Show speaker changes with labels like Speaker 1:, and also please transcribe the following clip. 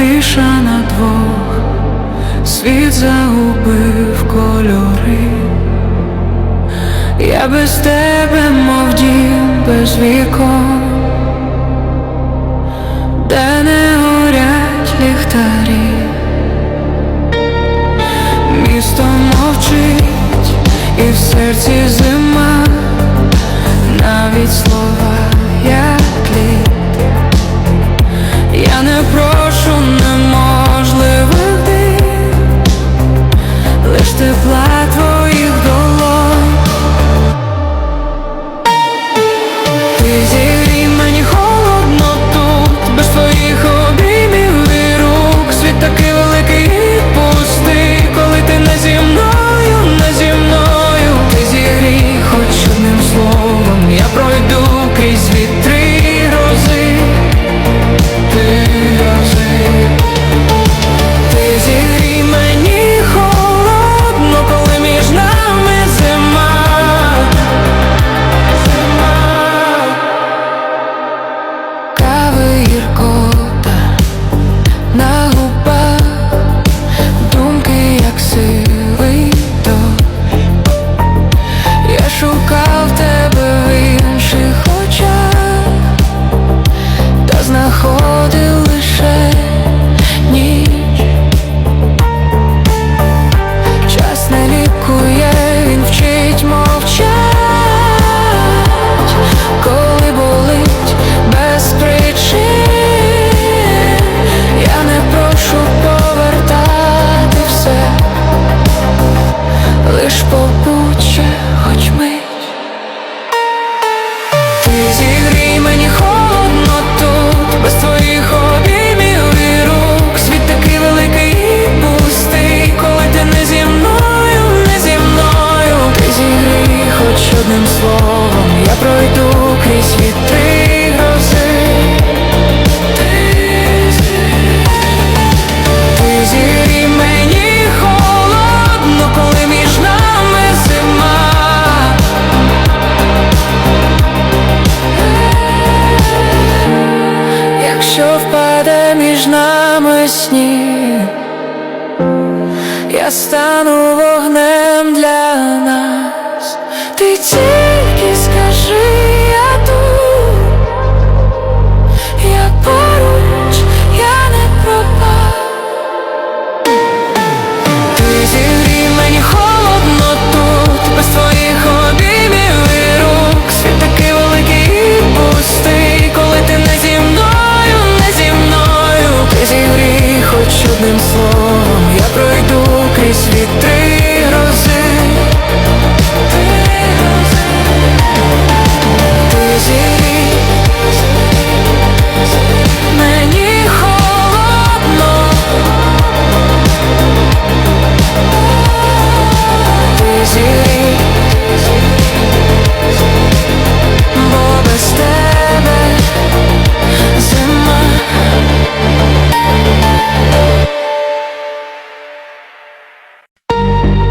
Speaker 1: тиша на двох, світ загубив кольори, я без тебе, мов дім, без вікон, де не горять ліхтарі, місто мовчить, і в серці зима. Навіть слова. шукав тебе в інших очах та знаходив. що впаде між нами сні, я стану вогнем для.